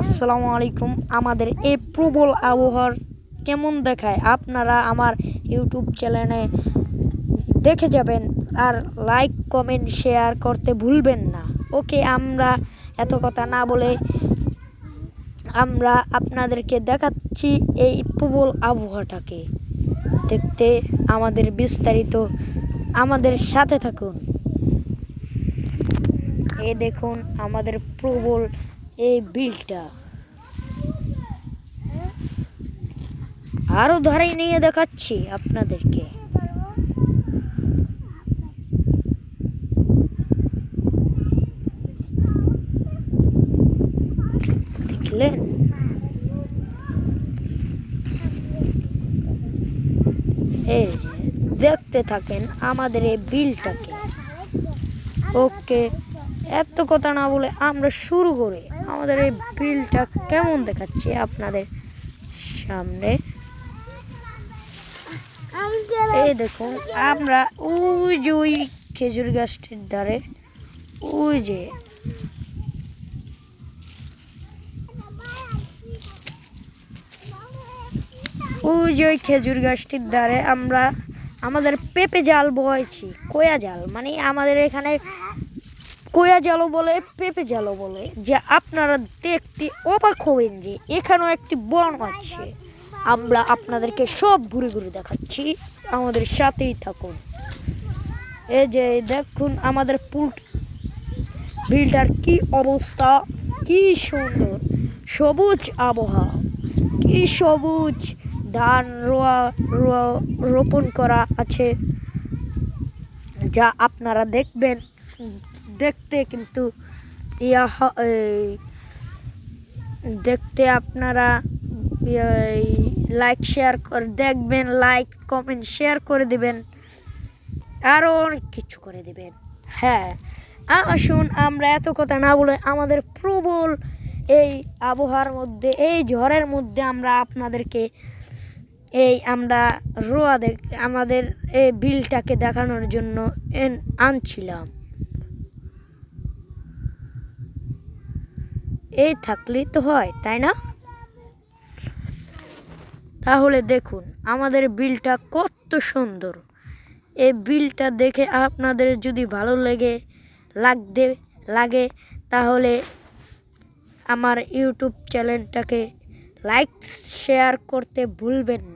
আসসালামু আলাইকুম। আমাদের এই প্রবল আবহাওয়ার কেমন দেখায় আপনারা আমার ইউটিউব চ্যানেলে দেখে যাবেন আর লাইক কমেন্ট শেয়ার করতে ভুলবেন না। ওকে আমরা এত কথা না বলে আমরা আপনাদেরকে দেখাচ্ছি এই প্রবল আবহাওয়াটাকে। দেখতে আমাদের বিস্তারিত আমাদের সাথে থাকুন। এই দেখুন আমাদের প্রবল এই বিলটা। আরও ধরে নিয়ে দেখাচ্ছি আপনাদেরকে। দেখলেন? এই দেখতে থাকেন আমাদের এই বিলটাকে। ওকে। এত কথা না বলে আমরা শুরু করে আমাদের এই বিলটা কেমন দেখাচ্ছে আপনাদের সামনে। এই দেখুন, আমরা ওই যে ওই খেজুর গাছটির ধারে, ওই যে। ওই যে ওই খেজুর গাছটির ধারে আমরা আমাদের পেঁপে জাল বয়েছি, কোয়া জাল মানে আমাদের এখানে কোয়া জালও বলে, পেঁপে জালও বলে যে আপনারা দেখতে অবাক হবেন যে এখানেও একটি বন আছে। আমরা আপনাদেরকে সব ঘুরে ঘুরে দেখাচ্ছি। আমাদের সাথেই থাকুন। এই যে দেখুন আমাদের পুল বিলটার কি অবস্থা, কি সুন্দর। সবুজ আবহাওয়া, কি সবুজ ধান রোয়া রোয়া, রোপণ করা আছে। যা আপনারা দেখবেন দেখতে কিন্তু ইয়া দেখতে আপনারা লাইক শেয়ার করে, দেখবেন লাইক কমেন্ট শেয়ার করে দেবেন। আরও অনেক কিছু করে দেবেন। হ্যাঁ আসুন আমরা এত কথা না বলে আমাদের প্রবল এই আবহাওয়ার মধ্যে, এই ঝড়ের মধ্যে আমরা আপনাদেরকে এই আমরা রোয়া দেখ, আমাদের এই বিলটাকে দেখানোর জন্য এন- আনছিলাম। এই থাকলেই তো হয়, তাই না? তাহলে দেখুন, আমাদের বিলটা কত সুন্দর। এই বিলটা দেখে আপনাদের যদি ভালো লেগে, লাগতে লাগে, তাহলে আমার ইউটিউব চ্যানেলটাকে লাইক, শেয়ার করতে ভুলবেন না।